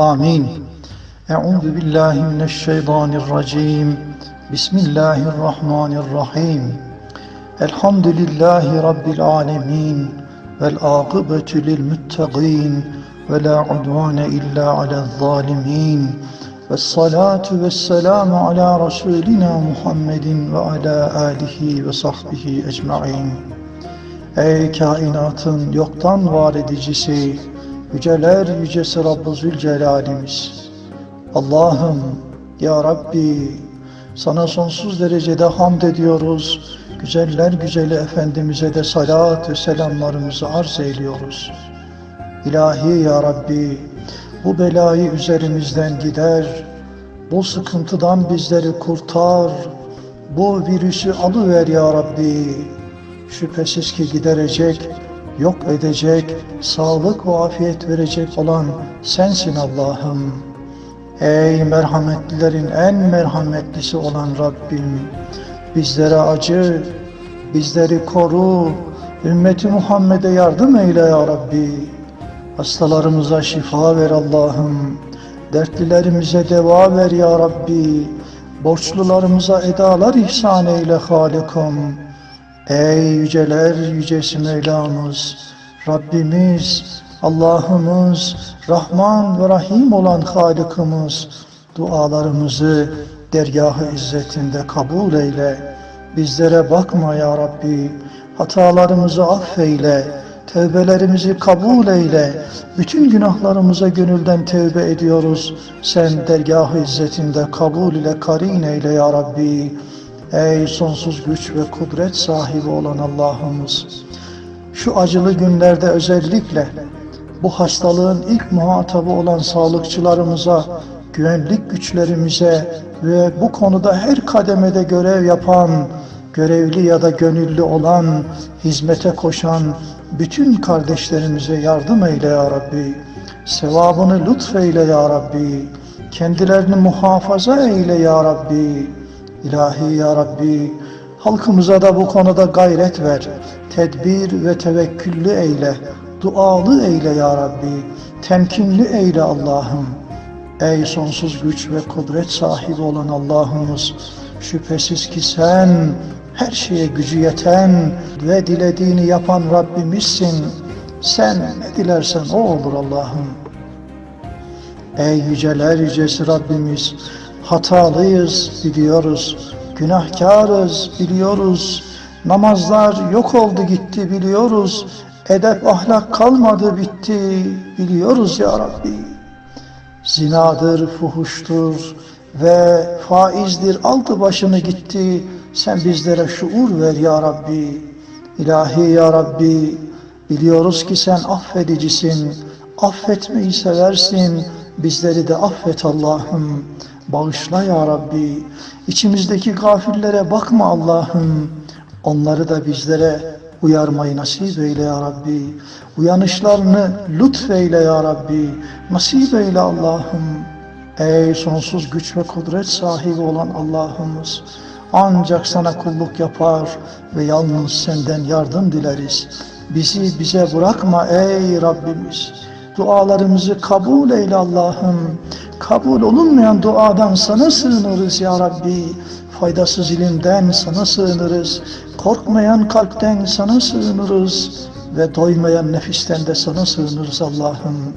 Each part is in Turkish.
Amin. Euzu billahi mineşşeytanirracim. Bismillahirrahmanirrahim. Elhamdülillahi rabbil alamin. Vel akıbetu lil muttaqin. Ve la udvane illa alel zalimin. Vessalatu vesselamu ala Resulina Muhammedin ve ala alihi ve sahbihi ecmain. Ey kainatın yoktan var edicisi, yüceler yücesi Rabbü Zülcelal'imiz. Allah'ım, Ya Rabbi, sana sonsuz derecede hamd ediyoruz. Güzeller güzeli Efendimiz'e de salat ve selamlarımızı arz eyliyoruz. İlahi Ya Rabbi, bu belayı üzerimizden gider, bu sıkıntıdan bizleri kurtar, bu virüsü alıver Ya Rabbi. Şüphesiz ki giderecek, yok edecek, sağlık ve afiyet verecek olan sensin Allah'ım. Ey merhametlilerin en merhametlisi olan Rabbim, bizlere acı, bizleri koru, ümmeti Muhammed'e yardım eyle ya Rabbi. Hastalarımıza şifa ver Allah'ım. Dertlilerimize deva ver ya Rabbi. Borçlularımıza edalar ihsan eyle Halikum. Ey yüceler yücesi Mevlamız, Rabbimiz, Allah'ımız, Rahman ve Rahim olan Halikimiz, dualarımızı dergahı izzetinde kabul eyle. Bizlere bakma ya Rabbi, hatalarımızı affeyle, tevbelerimizi kabul eyle. Bütün günahlarımıza gönülden tevbe ediyoruz. Sen dergah-ı izzetinde kabul ile karin eyle ya Rabbi. Ey sonsuz güç ve kudret sahibi olan Allah'ımız. Şu acılı günlerde özellikle bu hastalığın ilk muhatabı olan sağlıkçılarımıza, güvenlik güçlerimize ve bu konuda her kademede görev yapan, görevli ya da gönüllü olan, hizmete koşan bütün kardeşlerimize yardım eyle ya Rabbi. Sevabını lütfeyle ya Rabbi. Kendilerini muhafaza eyle ya Rabbi. İlahi ya Rabbi, halkımıza da bu konuda gayret ver. Tedbir ve tevekküllü eyle. Dualı eyle ya Rabbi. Temkinli eyle Allah'ım. Ey sonsuz güç ve kudret sahibi olan Allah'ımız, şüphesiz ki sen her şeye gücü yeten ve dilediğini yapan Rabbimizsin. Sen ne dilersen o olur Allah'ım. Ey yüceler yücesi Rabbimiz, hatalıyız biliyoruz, günahkarız biliyoruz, namazlar yok oldu gitti biliyoruz, edep ahlak kalmadı bitti biliyoruz ya Rabbi. Zinadır, fuhuştur ve faizdir aldı başını gitti, sen bizlere şuur ver ya Rabbi. İlahi ya Rabbi, biliyoruz ki sen affedicisin, affetmeyi seversin, bizleri de affet Allah'ım. Bağışla ya Rabbi. İçimizdeki gafillere bakma Allah'ım. Onları da bizlere uyarmayı nasip eyle ya Rabbi. Uyanışlarını lütfeyle ya Rabbi. Nasip eyle Allah'ım. Ey sonsuz güç ve kudret sahibi olan Allah'ımız. Ancak sana kulluk yapar ve yalnız senden yardım dileriz. Bizi bize bırakma ey Rabbimiz. Dualarımızı kabul eyle Allah'ım. Kabul olunmayan duadan sana sığınırız ya Rabbi. Faydasız ilimden sana sığınırız. Korkmayan kalpten sana sığınırız. Ve doymayan nefisten de sana sığınırız Allah'ım.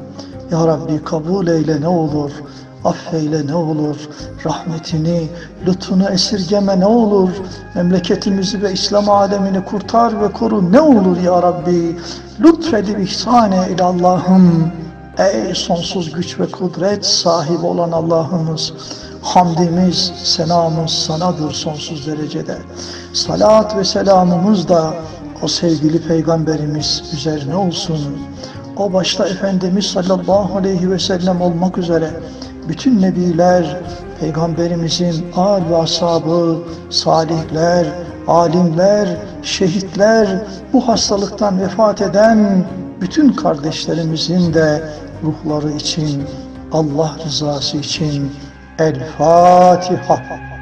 Ya Rabbi kabul eyle ne olur. Affeyle ne olur, rahmetini, lütfunu esirgeme ne olur, memleketimizi ve İslam alemini kurtar ve koru ne olur ya Rabbi. Lütfedip ihsane ile Allah'ım. Ey sonsuz güç ve kudret sahibi olan Allah'ımız, hamdimiz, senamız sanadır sonsuz derecede. Salat ve selamımız da o sevgili peygamberimiz üzerine olsun. O başta Efendimiz sallallahu aleyhi ve sellem olmak üzere bütün nebiler, peygamberimizin al ve ashabı, salihler, alimler, şehitler, bu hastalıktan vefat eden bütün kardeşlerimizin de ruhları için, Allah rızası için El Fatiha.